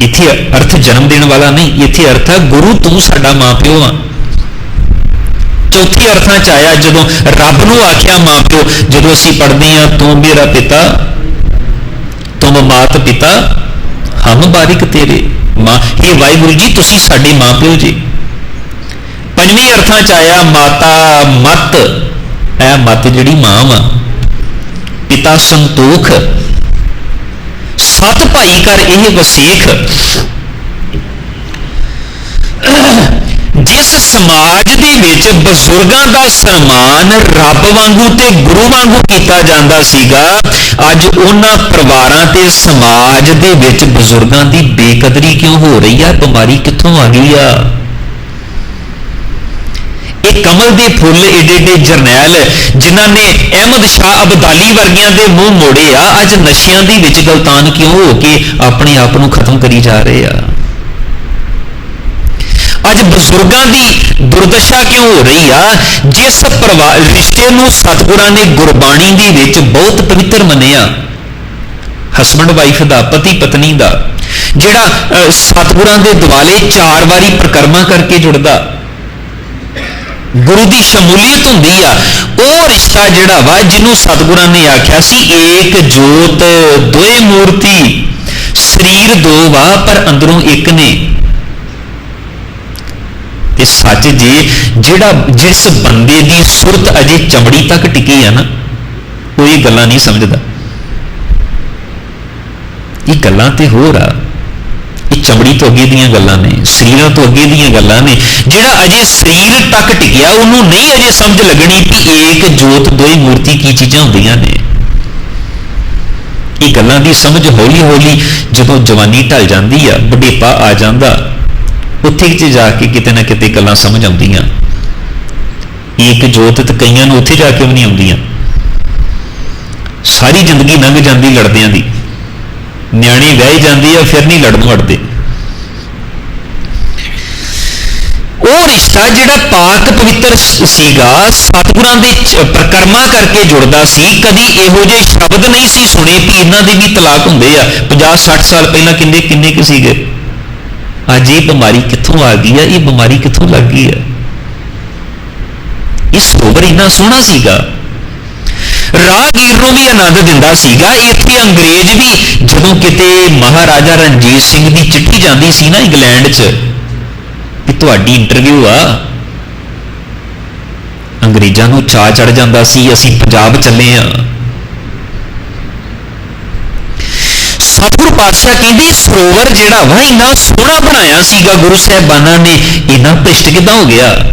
ਇੱਥੇ ਅਰਥ ਜਨਮ ਦੇਣ ਵਾਲਾ ਨਹੀਂ, ਇੱਥੇ ਅਰਥ ਹੈ ਗੁਰੂ ਤੂੰ ਸਾਡਾ ਮਾਪਿਓ ਆ। ਚੌਥੀ ਅਰਥਾਂ ਚ ਆਇਆ, ਜਦੋਂ ਰੱਬ ਨੂੰ ਆਖਿਆ ਮਾਪਿਓ, ਜਦੋਂ ਅਸੀਂ ਪੜ੍ਹਦੇ ਹਾਂ, ਤੂੰ ਮੇਰਾ ਪਿਤਾ ਤੁਮ ਮਾਤ ਪਿਤਾ, ਹਮ ਬਾਰਿਕ ਤੇਰੇ ਮਾਂ। ਇਹ ਵਾਹਿਗੁਰੂ ਜੀ, ਤੁਸੀਂ ਸਾਡੇ ਮਾਪਿਓ ਜੀ। ਪੰਜਵੇਂ ਅਰਥਾਂ ਚ ਆਇਆ, ਮਾਤਾ ਮਤ। ਇਹ ਮਤ ਜਿਹੜੀ ਮਾਂ ਵਾ, ਪਿਤਾ ਸੰਤੋਖ, ਸਤ ਭਾਈ ਕਰ ਇਹ ਵਸੀਖ। ਜਿਸ ਸਮਾਜ ਦੇ ਵਿੱਚ ਬਜ਼ੁਰਗਾਂ ਦਾ ਸਨਮਾਨ ਰੱਬ ਵਾਂਗੂ ਤੇ ਗੁਰੂ ਵਾਂਗੂ ਕੀਤਾ ਜਾਂਦਾ ਸੀਗਾ, ਅੱਜ ਉਹਨਾਂ ਪਰਿਵਾਰਾਂ ਤੇ ਸਮਾਜ ਦੇ ਵਿੱਚ ਬਜ਼ੁਰਗਾਂ ਦੀ ਬੇਕਦਰੀ ਕਿਉਂ ਹੋ ਰਹੀ ਆ? ਬਿਮਾਰੀ ਕਿੱਥੋਂ ਆ ਗਈ ਆ? ਕਮਲ ਦੇ ਫੁੱਲ ਏਡੇ ਏਡੇ ਜਰਨੈਲ, ਜਿਨ੍ਹਾਂ ਨੇ ਅਹਿਮਦ ਸ਼ਾਹ ਅਬਦਾਲੀ ਵਰਗਿਆਂ ਦੇ ਮੂੰਹ ਮੋੜੇ ਆ, ਅੱਜ ਨਸ਼ਿਆਂ ਦੀ ਵਿੱਚ ਗਲਤਾਨ ਕਿਉਂ ਹੋ ਕੇ ਆਪਣੇ ਆਪ ਨੂੰ ਖਤਮ ਕਰੀ ਜਾ ਰਹੇ ਆ? ਅੱਜ ਬਜ਼ੁਰਗਾਂ ਦੀ ਦੁਰਦਸ਼ਾ ਕਿਉਂ ਹੋ ਰਹੀ ਆ? ਜਿਸ ਪਰਿਵਾਰ ਰਿਸ਼ਤੇ ਨੂੰ ਸਤਿਗੁਰਾਂ ਨੇ ਗੁਰਬਾਣੀ ਦੇ ਵਿੱਚ ਬਹੁਤ ਪਵਿੱਤਰ ਮੰਨਿਆ। ਹਸਬੰਡ ਵਾਈਫ ਦਾ, ਪਤੀ, ਪਤਨੀ ਦਾ, ਜਿਹੜਾ ਸਤਿਗੁਰਾਂ ਦੇ ਦਿਵਾਲੇ ਚਾਰ ਵਾਰੀ ਪ੍ਰਕਰਮਾ ਕਰਕੇ ਜੁੜਦਾ। ਗੁਰੂ ਦੀ ਸ਼ਮੂਲੀਅਤ ਹੁੰਦੀ ਆ, ਉਹ ਰਿਸ਼ਤਾ ਜਿਹੜਾ ਵਾ ਜਿਹਨੂੰ ਸਤਿਗੁਰਾਂ ਨੇ ਆਖਿਆ ਸੀ, ਏਕ ਜੋਤ ਦੋਏ ਮੂਰਤੀ, ਸਰੀਰ ਦੋ ਵਾ, ਪਰ ਅੰਦਰੋਂ ਇੱਕ ਨੇ। ਤੇ ਸੱਚ ਜੇ, ਜਿਹੜਾ ਜਿਸ ਬੰਦੇ ਦੀ ਸੁਰਤ ਅਜੇ ਚਮੜੀ ਤੱਕ ਟਿਕੀ ਆ ਨਾ, ਉਹ ਇਹ ਗੱਲਾਂ ਨਹੀਂ ਸਮਝਦਾ। ਇਹ ਗੱਲਾਂ ਤੇ ਹੋਰ ਆ। ਚਮੜੀ ਤੋਂ ਅੱਗੇ ਦੀਆਂ ਗੱਲਾਂ ਨੇ, ਸਰੀਰਾਂ ਤੋਂ ਅੱਗੇ ਦੀਆਂ ਗੱਲਾਂ ਨੇ, ਜਿਹੜਾ ਅਜੇ ਸਰੀਰ ਤੱਕ ਟਿਕਿਆ ਉਹਨੂੰ ਨਹੀਂ ਅਜੇ ਸਮਝ ਲੱਗਣੀ ਕਿ ਏਕ ਜੋਤ ਦੋਈ ਮੂਰਤੀ ਕੀ ਚੀਜ਼ਾਂ ਹੁੰਦੀਆਂ ਨੇ। ਇਹ ਗੱਲਾਂ ਦੀ ਸਮਝ ਹੌਲੀ ਹੌਲੀ ਜਦੋਂ ਜਵਾਨੀ ਢਲ ਜਾਂਦੀ ਆ ਬੁਢੇਪਾ ਆ ਜਾਂਦਾ, ਉੱਥੇ ਚ ਜਾ ਕੇ ਕਿਤੇ ਨਾ ਕਿਤੇ ਗੱਲਾਂ ਸਮਝ ਆਉਂਦੀਆਂ। ਏਕ ਜੋਤ ਤੇ ਕਈਆਂ ਨੂੰ ਉੱਥੇ ਜਾ ਕੇ ਵੀ ਨਹੀਂ ਆਉਂਦੀਆਂ। ਸਾਰੀ ਜ਼ਿੰਦਗੀ ਲੰਘ ਜਾਂਦੀ ਲੜਦਿਆਂ ਦੀ। ਨਿਆਣੀ ਵਿਆਹੀ ਜਾਂਦੀ ਆ, ਫਿਰ ਨਹੀਂ ਲੜਨ ਵੜਦੇ। ਉਹ ਜਿਹੜਾ ਪਾਕ ਪਵਿੱਤਰ ਸੀਗਾ, ਸਤਿਗੁਰਾਂ ਦੇ ਚ- ਕਰਕੇ ਜੁੜਦਾ ਸੀ, ਕਦੀ ਇਹੋ ਜਿਹੇ ਸ਼ਬਦ ਨਹੀਂ ਸੀ ਸੁਣੇ ਕਿ ਇਹਨਾਂ ਦੇ ਵੀ ਤਲਾਕ ਹੁੰਦੇ ਆ। 50 60 ਸਾਲ ਪਹਿਲਾਂ ਕਿੰਨੇ ਕਿੰਨੇ ਕੁ ਸੀਗੇ? ਅੱਜ ਇਹ ਬਿਮਾਰੀ ਕਿੱਥੋਂ ਆ ਗਈ ਆ? ਇਹ ਬਿਮਾਰੀ ਕਿੱਥੋਂ ਲੱਗ ਗਈ ਆ? ਇਹ ਸਰੋਵਰ ਇੰਨਾ ਸੋਹਣਾ ਸੀਗਾ। ਰਾਹਗੀਰ ਨੂੰ ਵੀ ਆਨੰਦ ਦਿੰਦਾ ਸੀਗਾ। ਇੱਥੇ ਅੰਗਰੇਜ਼ ਵੀ ਜਦੋਂ ਕਿਤੇ ਮਹਾਰਾਜਾ ਰਣਜੀਤ ਸਿੰਘ ਦੀ ਚਿੱਠੀ ਜਾਂਦੀ ਸੀ ਨਾ ਇੰਗਲੈਂਡ 'ਚ ਤੁਹਾਡੀ ਇੰਟਰਵਿਊ ਆ। ਅੰਗਰੇਜ਼ਾਂ ਨੂੰ ਚਾਹ ਚੜ ਜਾਂਦਾ ਸੀ, ਅਸੀਂ ਪੰਜਾਬ ਚੱਲੇ ਆ। ਸਤਿਗੁਰ ਪਾਤਸ਼ਾਹ ਕਹਿੰਦੇ, ਸਰੋਵਰ ਜਿਹੜਾ ਵਾ, ਇੰਨਾ ਸੋਹਣਾ ਬਣਾਇਆ ਸੀਗਾ ਗੁਰੂ ਸਾਹਿਬਾਨਾਂ ਨੇ, ਇੰਨਾ ਭ੍ਰਿਸ਼ਟ ਕਿਦਾਂ ਹੋ ਗਿਆ?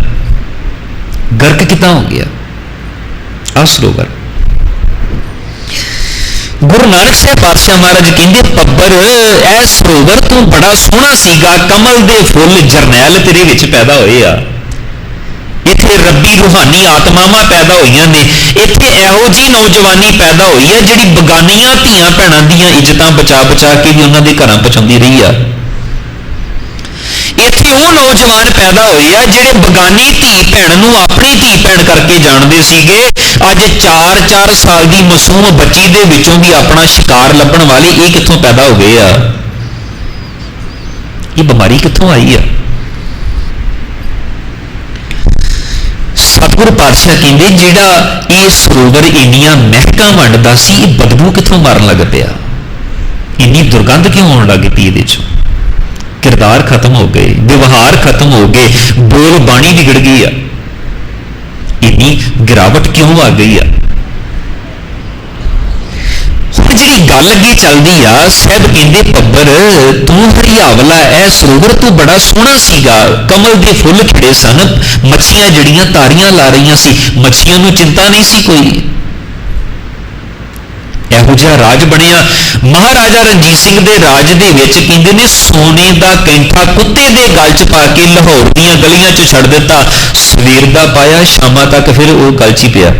ਗਰਕ ਕਿਦਾਂ ਹੋ ਗਿਆ? ਆ ਸਰੋਵਰ। ਗੁਰੂ ਨਾਨਕ ਸਾਹਿਬ ਪਾਤਸ਼ਾਹ ਮਹਾਰਾਜ ਕਹਿੰਦੇ, ਪੱਬਰ ਇਹ ਸਰੋਵਰ ਤੂੰ ਬੜਾ ਸੋਹਣਾ ਸੀਗਾ, ਕਮਲ ਦੇ ਫੁੱਲ ਜਰਨੈਲ ਤੇਰੇ ਵਿੱਚ ਪੈਦਾ ਹੋਏ ਆ। ਇੱਥੇ ਰੱਬੀ ਰੂਹਾਨੀ ਆਤਮਾਵਾਂ ਪੈਦਾ ਹੋਈਆਂ ਨੇ। ਇੱਥੇ ਇਹੋ ਜੀ ਨੌਜਵਾਨੀ ਪੈਦਾ ਹੋਈ ਹੈ ਜਿਹੜੀ ਬਗਾਨੀਆਂ, ਧੀਆਂ, ਭੈਣਾਂ ਦੀਆਂ ਇੱਜ਼ਤਾਂ ਬਚਾ ਬਚਾ ਕੇ ਵੀ ਉਹਨਾਂ ਦੇ ਘਰਾਂ ਪਹੁੰਚਾਉਂਦੀ ਰਹੀ ਆ। ਇੱਥੇ ਉਹ ਨੌਜਵਾਨ ਪੈਦਾ ਹੋਏ ਆ, ਜਿਹੜੇ ਬਗਾਨੀ ਧੀ ਭੈਣ ਨੂੰ ਆਪਣੀ ਧੀ ਭੈਣ ਕਰਕੇ ਜਾਣਦੇ ਸੀਗੇ। ਅੱਜ 4-4 ਸਾਲ ਦੀ ਮਾਸੂਮ ਬੱਚੀ ਦੇ ਵਿੱਚੋਂ ਵੀ ਆਪਣਾ ਸ਼ਿਕਾਰ ਲੱਭਣ ਵਾਲੇ ਇਹ ਕਿੱਥੋਂ ਪੈਦਾ ਹੋ ਗਏ ਆ? ਇਹ ਬਿਮਾਰੀ ਕਿੱਥੋਂ ਆਈ ਆ? ਸਤਿਗੁਰ ਪਾਤਸ਼ਾਹ ਕਹਿੰਦੇ, ਜਿਹੜਾ ਇਹ ਸਰੋਵਰ ਇੰਨੀਆਂ ਮਹਿਕਾਂ ਵੰਡਦਾ ਸੀ, ਇਹ ਬਦਬੂ ਕਿੱਥੋਂ ਮਾਰਨ ਲੱਗ ਪਿਆ? ਇੰਨੀ ਦੁਰਗੰਧ ਕਿਉਂ ਆਉਣ ਲੱਗ ਪਈ ਇਹਦੇ ਚੋਂ? ਕਿਰਦਾਰ ਖਤਮ ਹੋ ਗਏ, ਵਿਵਹਾਰ ਖਤਮ ਹੋ ਗਏ, ਬੋਲ ਬਾਣੀ ਵਿਗੜ ਗਈ ਆ। ਇੰਨੀ ਗਿਰਾਵਟ ਕਿਉਂ ਆ ਗਈ ਆ? ਹੁਣ ਜਿਹੜੀ ਗੱਲ ਅੱਗੇ ਚੱਲਦੀ ਆ, ਸਹਿਬ ਕਹਿੰਦੇ ਪੱਬਰ ਤੂੰ ਹਰੀਆਵਲਾ ਐ, ਸਰੋਵਰ ਤੂੰ ਬੜਾ ਸੋਹਣਾ ਸੀਗਾ। ਕਮਲ ਦੇ ਫੁੱਲ ਖਿੜੇ ਸਨ, ਮੱਛੀਆਂ ਜਿਹੜੀਆਂ ਤਾਰੀਆਂ ਲਾ ਰਹੀਆਂ ਸੀ। ਮੱਛੀਆਂ ਨੂੰ ਚਿੰਤਾ ਨਹੀਂ ਸੀ ਕੋਈ? ਇਹੋ ਜਿਹਾ ਰਾਜ ਬਣਿਆ। ਮਹਾਰਾਜਾ ਰਣਜੀਤ ਸਿੰਘ ਦੇ ਰਾਜ ਦੇ ਵਿੱਚ ਕਹਿੰਦੇ ਨੇ ਸੋਨੇ ਦਾ ਕੈਂਠਾ ਕੁੱਤੇ ਦੇ ਗਲ 'ਚ ਪਾ ਕੇ ਲਾਹੌਰ ਦੀਆਂ ਗਲੀਆਂ 'ਚ ਛੱਡ ਦਿੱਤਾ। ਸਵੇਰ ਦਾ ਪਾਇਆ, ਸ਼ਾਮਾਂ ਤੱਕ ਫਿਰ ਉਹ ਗਲ 'ਚ ਹੀ ਪਿਆ।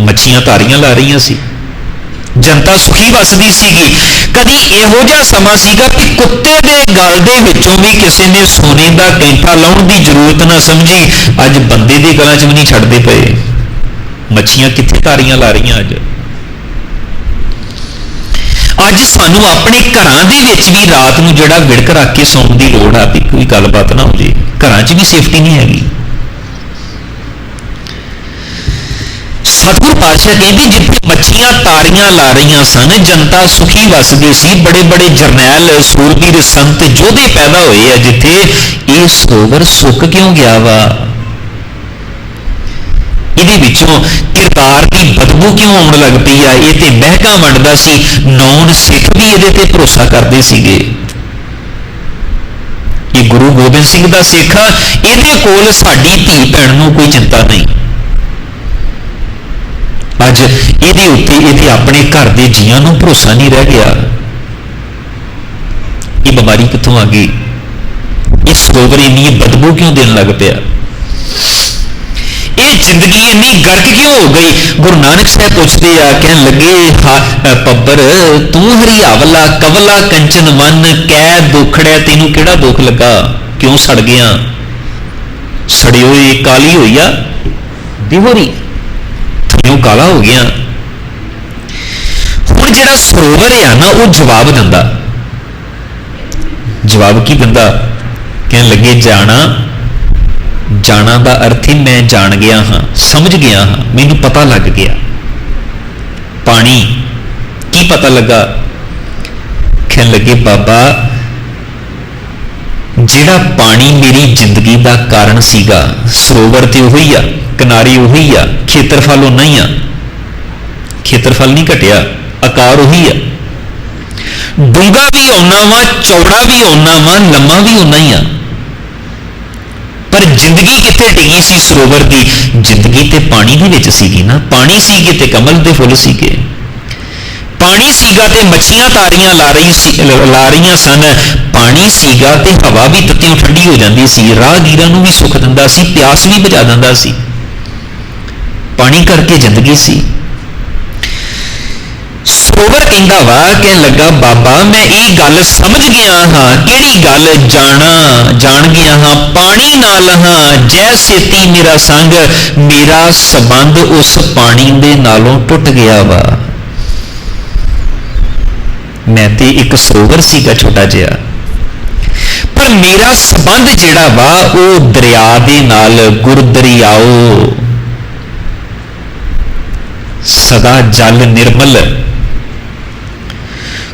ਮੱਛੀਆਂ ਤਾਰੀਆਂ ਲਾ ਰਹੀਆਂ ਸੀ। ਜਨਤਾ ਸੁਖੀ ਵਸਦੀ ਸੀਗੀ। ਕਦੀ ਇਹੋ ਜਿਹਾ ਸਮਾਂ ਸੀਗਾ ਕਿ ਕੁੱਤੇ ਦੇ ਗਲ ਦੇ ਵਿੱਚੋਂ ਵੀ ਕਿਸੇ ਨੇ ਸੋਨੇ ਦਾ ਕੈਂਠਾ ਲਾਉਣ ਦੀ ਜ਼ਰੂਰਤ ਨਾ ਸਮਝੀ। ਅੱਜ ਬੰਦੇ ਦੇ ਗਲਾਂ 'ਚ ਵੀ ਨਹੀਂ ਛੱਡਦੇ ਪਏ। ਮੱਛੀਆਂ ਕਿੱਥੇ ਤਾਰੀਆਂ ਲਾ ਰਹੀਆਂ ਅੱਜ? ਅੱਜ ਸਾਨੂੰ ਆਪਣੇ ਘਰਾਂ ਦੇ ਵਿੱਚ ਵੀ ਰਾਤ ਨੂੰ ਜਿਹੜਾ ਵਿੜਕ ਰੱਖ ਕੇ ਸੌਣ ਦੀ ਲੋੜ ਆ, ਵੀ ਕੋਈ ਗੱਲਬਾਤ ਨਾ ਹੋ ਜੇ ਘਰਾਂ 'ਚ ਵੀ ਸੇਫਟੀ ਨਹੀਂ ਹੈਗੀ। ਸਤਿਗੁਰ ਪਾਤਸ਼ਾਹ ਕਹਿੰਦੇ, ਜਿੱਥੇ ਮੱਛੀਆਂ ਤਾਰੀਆਂ ਲਾ ਰਹੀਆਂ ਸਨ, ਜਨਤਾ ਸੁਖੀ ਵਸਦੀ ਸੀ। ਬੜੇ ਬੜੇ ਜਰਨੈਲ, ਸੂਰਬੀਰ, ਸੰਤ ਯੋਧੇ ਪੈਦਾ ਹੋਏ ਆ, ਜਿੱਥੇ ਇਹ ਸਰੋਵਰ ਸੁੱਕ ਕਿਉਂ ਗਿਆ ਵਾ? ਇਹਦੇ ਵਿੱਚੋਂ ਕਿਰਦਾਰ ਦੀ ਬਦਬੂ ਕਿਉਂ ਆਉਣ ਲੱਗ ਪਈ ਆ? ਇਹ ਤੇ ਮਹਿਕਾ ਵੰਡਦਾ ਸੀ। ਨੌਨ ਸਿੱਖ ਵੀ ਇਹਦੇ ਤੇ ਭਰੋਸਾ ਕਰਦੇ ਸੀਗੇ। ਇਹ ਗੁਰੂ ਗੋਬਿੰਦ ਸਿੰਘ ਦਾ ਸਿੱਖ ਆ। ਇਹਦੇ ਕੋਲ ਸਾਡੀ ਧੀ ਭੈਣ ਨੂੰ ਕੋਈ ਚਿੰਤਾ ਨਹੀਂ। ਅੱਜ ਇਹਦੇ ਉੱਤੇ ਇਹਦੇ ਆਪਣੇ ਘਰ ਦੇ ਜੀਆਂ ਨੂੰ ਭਰੋਸਾ ਨਹੀਂ ਰਹਿ ਗਿਆ। ਇਹ ਬਿਮਾਰੀ ਕਿੱਥੋਂ ਆ ਗਈ? ਇਹ ਸਰੋਵਰ ਇੰਨੀ ਬਦਬੂ ਕਿਉਂ ਦੇਣ ਲੱਗ ਪਿਆ? ਜ਼ਿੰਦਗੀ ਇੰਨੀ ਗਰਕ ਕਿਉਂ ਹੋ ਗਈ? ਗੁਰੂ ਨਾਨਕ ਸਾਹਿਬ ਪੁੱਛਦੇ ਆ, ਕਹਿਣ ਲੱਗੇ ਪੱਬਰ, ਤੂੰ ਹਰੀਆਵਲਾ, ਕਵਲਾ, ਕੰਚਨ ਵਨ ਕੈ ਦੁਖੜਿਆ ਤੈਨੂੰ ਕਿਹੜਾ ਦੁੱਖ ਲੱਗਾ? ਕਿਉਂ ਸੜ ਗਿਆ? ਸੜੀ ਹੋਈ, ਕਾਲੀ ਹੋਈ ਆ? ਦਿਹੋਰੀ ਥਿਓ ਕਾਲਾ ਹੋ ਗਿਆ। ਹੁਣ ਜਿਹੜਾ ਸਰੋਵਰ ਆ ਨਾ, ਉਹ ਜਵਾਬ ਦਿੰਦਾ। ਜਵਾਬ ਕੀ ਦਿੰਦਾ? ਕਹਿਣ ਲੱਗੇ, ਜਾਣਾ ਜਾਣਾ ਦਾ ਅਰਥ ਹੀ ਮੈਂ ਜਾਣ ਗਿਆ ਹਾਂ, ਸਮਝ ਗਿਆ ਹਾਂ, ਮੈਨੂੰ ਪਤਾ ਲੱਗ ਗਿਆ। ਪਾਣੀ, ਕੀ ਪਤਾ ਲੱਗਾ? ਕਹਿਣ ਲੱਗੇ, ਬਾਬਾ, ਜਿਹੜਾ ਪਾਣੀ ਮੇਰੀ ਜ਼ਿੰਦਗੀ ਦਾ ਕਾਰਨ ਸੀਗਾ, ਸਰੋਵਰ ਤੇ ਉਹੀ ਆ, ਕਿਨਾਰੀ ਉਹੀ ਆ, ਖੇਤਰਫਲ ਉਨਾ ਹੀ ਆ। ਖੇਤਰਫਲ ਨਹੀਂ ਘਟਿਆ, ਆਕਾਰ ਉਹੀ ਆ। ਡੂੰਘਾ ਵੀ ਆਉਣਾ ਵਾ, ਚੌੜਾ ਵੀ ਆਉਣਾ ਵਾ, ਲੰਮਾ ਵੀ ਓਨਾ ਹੀ ਆ। ਪਰ ਜ਼ਿੰਦਗੀ ਕਿੱਥੇ ਟਿਕੀ ਸੀ ਸਰੋਵਰ ਦੀ? ਜ਼ਿੰਦਗੀ ਤੇ ਪਾਣੀ ਦੇ ਵਿੱਚ ਸੀਗੀ ਨਾ। ਪਾਣੀ ਸੀਗੇ ਤੇ ਕਮਲ ਦੇ ਫੁੱਲ ਸੀਗੇ। ਪਾਣੀ ਸੀਗਾ ਤੇ ਮੱਛੀਆਂ ਤਾਰੀਆਂ ਲਾ ਰਹੀ ਸੀ, ਲਾ ਰਹੀਆਂ ਸਨ। ਪਾਣੀ ਸੀਗਾ ਤੇ ਹਵਾ ਵੀ ਤੱਤਿਓਂ ਠੰਡੀ ਹੋ ਜਾਂਦੀ ਸੀ। ਰਾਹਗੀਰਾਂ ਨੂੰ ਵੀ ਸੁੱਖ ਦਿੰਦਾ ਸੀ, ਪਿਆਸ ਵੀ ਬੁਝਾ ਦਿੰਦਾ ਸੀ। ਪਾਣੀ ਕਰਕੇ ਜ਼ਿੰਦਗੀ ਸੀ। ਸਰੋਵਰ ਕਹਿੰਦਾ ਵਾ ਕਿ ਲੱਗਾ, ਬਾਬਾ, ਮੈਂ ਇਹ ਗੱਲ ਸਮਝ ਗਿਆ ਹਾਂ, ਕਿਹੜੀ ਗੱਲ ਜਾਣਾ, ਜਾਣ ਗਿਆ ਹਾਂ, ਪਾਣੀ ਨਾਲ ਹਾਂ, ਜੈ ਸੇਤੀ ਮੇਰਾ ਸੰਗ, ਮੇਰਾ ਸਬੰਧ ਉਸ ਪਾਣੀ ਦੇ ਨਾਲੋਂ ਟੁੱਟ ਗਿਆ ਵਾ। ਮੈਂ ਤੇ ਇੱਕ ਸੋਵਰ ਸੀਗਾ ਛੋਟਾ ਜਿਹਾ। ਪਰ ਮੇਰਾ ਸਬੰਧ ਜਿਹੜਾ ਵਾ, ਉਹ ਦਰਿਆ ਦੇ ਨਾਲ ਗੁਰਦਰਿਆਓ। ਸਦਾ ਜਲ ਨਿਰਮਲ।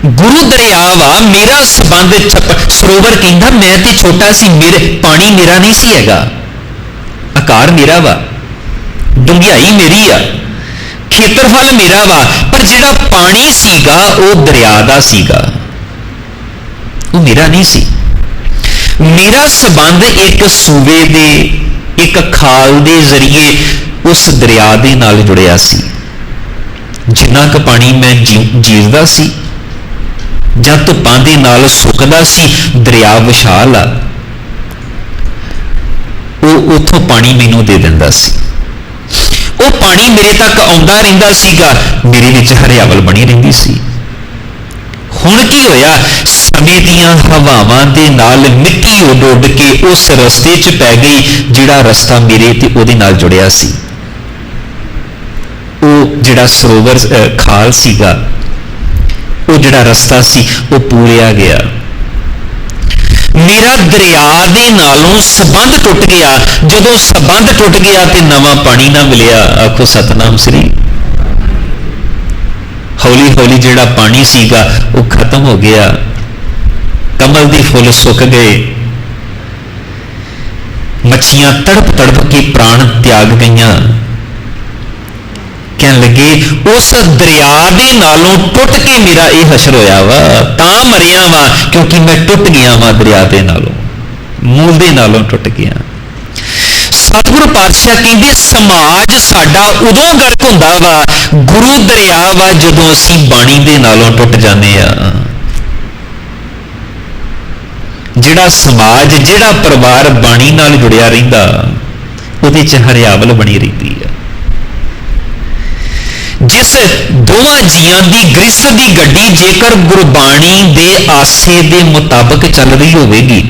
ਗੁਰੂ ਦਰਿਆ ਵਾ, ਮੇਰਾ ਸਬੰਧ ਸਰੋਵਰ ਕਹਿੰਦਾ, ਮੈਂ ਤੇ ਛੋਟਾ ਸੀ, ਮੇਰੇ, ਪਾਣੀ ਮੇਰਾ ਨਹੀਂ ਸੀ ਹੈਗਾ। ਆਕਾਰ ਮੇਰਾ ਵਾ ਡੁੰਗਿਆਈ ਮੇਰੀ ਆ ਖੇਤਰਫਲ ਮੇਰਾ ਵਾ, ਪਰ ਜਿਹੜਾ ਪਾਣੀ ਸੀਗਾ, ਉਹ ਦਰਿਆ ਦਾ ਸੀਗਾ। ਉਹ ਮੇਰਾ ਨਹੀਂ ਸੀ। ਮੇਰਾ ਸਬੰਧ ਇੱਕ ਸੂਬੇ ਦੇ, ਇੱਕ ਖਾਲ ਦੇ ਜ਼ਰੀਏ ਉਸ ਦਰਿਆ ਦੇ ਨਾਲ ਜੁੜਿਆ ਸੀ। ਜਿੰਨਾ ਕੁ ਪਾਣੀ ਮੈਂ ਜੀ- ਜੀਵਦਾ ਸੀ ਜਾਂ ਧੁੱਪਾਂ ਦੇ ਨਾਲ ਸੁੱਕਦਾ ਸੀ ਦਰਿਆ ਵਿਸ਼ਾਲ ਆ। ਉਹ ਉਥੋਂ ਪਾਣੀ ਮੈਨੂੰ ਦੇ ਦਿੰਦਾ ਸੀ। ਉਹ ਪਾਣੀ ਮੇਰੇ ਤੱਕ ਆਉਂਦਾ ਰਹਿੰਦਾ ਸੀਗਾ। ਮੇਰੇ ਵਿੱਚ ਹਰਿਆਵਲ ਬਣੀ ਰਹਿੰਦੀ ਸੀ। ਹੁਣ ਕੀ ਹੋਇਆ? ਸਮੇਂ ਦੀਆਂ ਹਵਾਵਾਂ ਦੇ ਨਾਲ ਮਿੱਟੀ ਉੱਡ ਉੱਡ ਕੇ ਉਸ ਰਸਤੇ 'ਚ ਪੈ ਗਈ ਜਿਹੜਾ ਰਸਤਾ ਮੇਰੇ ਤੇ ਉਹਦੇ ਨਾਲ ਜੁੜਿਆ ਸੀ। ਉਹ ਜਿਹੜਾ ਸਰੋਵਰ ਅਹ, ਖਾਲ ਸੀਗਾ ਉਹ ਜਿਹੜਾ ਰਸਤਾ ਸੀ, ਉਹ ਪੂਰਿਆ ਗਿਆ। ਮੇਰਾ ਦਰਿਆ ਦੇ ਨਾਲੋਂ ਸਬੰਧ ਟੁੱਟ ਗਿਆ। ਜਦੋਂ ਸਬੰਧ ਟੁੱਟ ਗਿਆ ਤੇ ਨਵਾਂ ਪਾਣੀ ਨਾ ਮਿਲਿਆ। ਆਖੋ, ਸਤਨਾਮ ਸ੍ਰੀ। ਹੌਲੀ ਹੌਲੀ ਜਿਹੜਾ ਪਾਣੀ ਸੀਗਾ, ਉਹ ਖਤਮ ਹੋ ਗਿਆ। ਕਮਲ ਦੀ ਫੁੱਲ ਸੁੱਕ ਗਏ। ਮੱਛੀਆਂ ਤੜਪ ਤੜਪ ਕੇ ਪ੍ਰਾਣ ਤਿਆਗ ਗਈਆਂ। ਕਹਿਣ ਲੱਗੇ, ਉਸ ਦਰਿਆ ਦੇ ਨਾਲੋਂ ਟੁੱਟ ਕੇ ਮੇਰਾ ਇਹ ਹਸ਼ਰ ਹੋਇਆ ਵਾ, ਤਾਂ ਮਰਿਆ ਵਾ, ਕਿਉਂਕਿ ਮੈਂ ਟੁੱਟ ਗਿਆ ਵਾ ਦਰਿਆ ਦੇ ਨਾਲੋਂ, ਮੂਲ ਦੇ ਨਾਲੋਂ ਟੁੱਟ ਗਿਆ ਸਤਿਗੁਰੂ ਪਾਤਸ਼ਾਹ ਕਹਿੰਦੇ, ਸਮਾਜ ਸਾਡਾ ਉਦੋਂ ਗਰਕ ਹੁੰਦਾ ਵਾ, ਗੁਰੂ ਦਰਿਆ ਵਾ, ਜਦੋਂ ਅਸੀਂ ਬਾਣੀ ਦੇ ਨਾਲੋਂ ਟੁੱਟ ਜਾਂਦੇ ਆ। ਜਿਹੜਾ ਸਮਾਜ, ਜਿਹੜਾ ਪਰਿਵਾਰ ਬਾਣੀ ਨਾਲ ਜੁੜਿਆ ਰਹਿੰਦਾ, ਉਹਦੇ ਚ ਹਰਿਆਵਲ ਬਣੀ ਰਹਿੰਦੀ ਜਿਸ ਦੋਵਾਂ ਜੀਆਂ ਦੀ ਗ੍ਰਿਸਤ ਦੀ ਗੱਡੀ ਜੇਕਰ ਗੁਰਬਾਣੀ ਦੇ ਆਸੇ ਦੇ ਮੁਤਾਬਕ ਚੱਲ ਰਹੀ ਹੋਵੇਗੀ,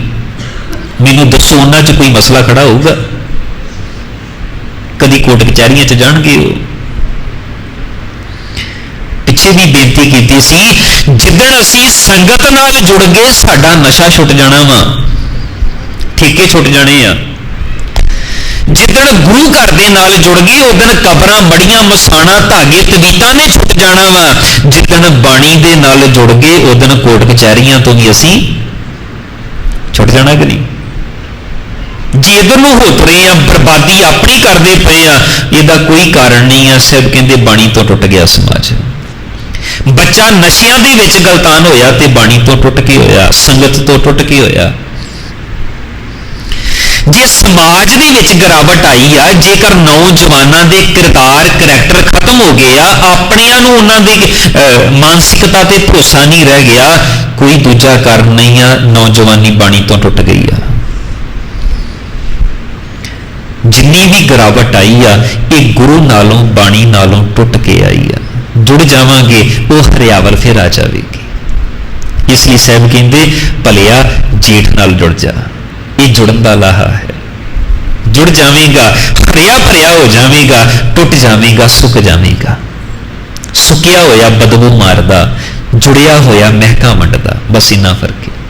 ਮੈਨੂੰ ਦੱਸੋ ਉਹਨਾਂ 'ਚ ਕੋਈ ਮਸਲਾ ਖੜਾ ਹੋਊਗਾ? ਕਦੀ ਕੋਟ ਕਚਹਿਰੀਆਂ 'ਚ ਜਾਣਗੇ ਉਹ? ਪਿੱਛੇ ਵੀ ਬੇਨਤੀ ਕੀਤੀ ਸੀ, ਜਿੱਦਣ ਅਸੀਂ ਸੰਗਤ ਨਾਲ ਜੁੜ ਗਏ ਸਾਡਾ ਨਸ਼ਾ ਛੁੱਟ ਜਾਣਾ ਵਾ, ਠੇਕੇ ਛੁੱਟ ਜਾਣੇ ਆ ਜਿੱਦਣ ਗੁਰੂ ਘਰ ਦੇ ਨਾਲ ਜੁੜ ਗਏ ਉਦਣ ਕਬਰਾਂ ਮੜੀਆਂ ਮਸਾਣਾ ਧਾਗੇ ਤਵੀਤਾਂ ਨੇ ਛੁੱਟ ਜਾਣਾ ਵਾ। ਜਿੱਦਣ ਬਾਣੀ ਦੇ ਨਾਲ ਜੁੜ ਗਏ ਉਦਣ ਕੋਟ ਕਚਹਿਰੀਆਂ ਤੋਂ ਵੀ ਅਸੀਂ ਛੁੱਟ ਜਾਣਾ ਕਿ ਨਹੀਂ? ਜੇ ਇਧਰ ਨੂੰ ਹੋ ਰਹੇ ਆ, ਬਰਬਾਦੀ ਆਪਣੀ ਕਰਦੇ ਪਏ ਆ, ਇਹਦਾ ਕੋਈ ਕਾਰਨ ਨਹੀਂ ਆ, ਸਿਰਫ ਕਹਿੰਦੇ ਬਾਣੀ ਤੋਂ ਟੁੱਟ ਗਿਆ ਸਮਾਜ। ਬੱਚਾ ਨਸ਼ਿਆਂ ਦੇ ਵਿੱਚ ਗਲਤਾਨ ਹੋਇਆ ਤੇ ਬਾਣੀ ਤੋਂ ਟੁੱਟ ਕੇ ਹੋਇਆ, ਸੰਗਤ ਤੋਂ ਟੁੱਟ ਕੇ ਹੋਇਆ। ਜੇ ਸਮਾਜ ਦੇ ਵਿੱਚ ਗਿਰਾਵਟ ਆਈ ਆ ਜੇਕਰ ਨੌਜਵਾਨਾਂ ਦੇ ਕਿਰਦਾਰ ਕਰੈਕਟਰ ਖਤਮ ਹੋ ਗਏ ਆ ਆਪਣਿਆਂ ਨੂੰ ਉਹਨਾਂ ਦੀ ਅਹ, ਮਾਨਸਿਕਤਾ ਤੇ ਭਰੋਸਾ ਨਹੀਂ ਰਹਿ ਗਿਆ ਕੋਈ ਦੂਜਾ ਕਾਰਨ ਨਹੀਂ ਆ ਨੌਜਵਾਨੀ ਬਾਣੀ ਤੋਂ ਟੁੱਟ ਗਈ ਆ। ਜਿੰਨੀ ਵੀ ਗਿਰਾਵਟ ਆਈ ਆ ਇਹ ਗੁਰੂ ਨਾਲੋਂ ਬਾਣੀ ਨਾਲੋਂ ਟੁੱਟ ਕੇ ਆਈ ਆ। ਜੁੜ ਜਾਵਾਂਗੇ ਉਹ ਹਰਿਆਵਲ ਫਿਰ ਆ ਜਾਵੇਗੀ। ਇਸ ਲਈ ਸਾਹਿਬ ਕਹਿੰਦੇ ਭਲਿਆ ਜੀਠ ਨਾਲ ਜੁੜ ਜਾ। ਇਹ ਜੁੜਨ ਦਾ ਲਾਹਾ ਹੈ। ਜੁੜ ਜਾਵੇਂਗਾ, ਭਰਿਆ ਭਰਿਆ ਹੋ ਜਾਵੇਂਗਾ, ਟੁੱਟ ਜਾਵੇਂਗਾ, ਸੁੱਕ ਜਾਵੇਂਗਾ। ਸੁੱਕਿਆ ਹੋਇਆ ਬਦਬੂ ਮਾਰਦਾ, ਜੁੜਿਆ ਹੋਇਆ ਮਹਿਕਾ ਮੰਡਦਾ ਬਸ ਇੰਨਾ ਫ਼ਰਕ ਹੈ।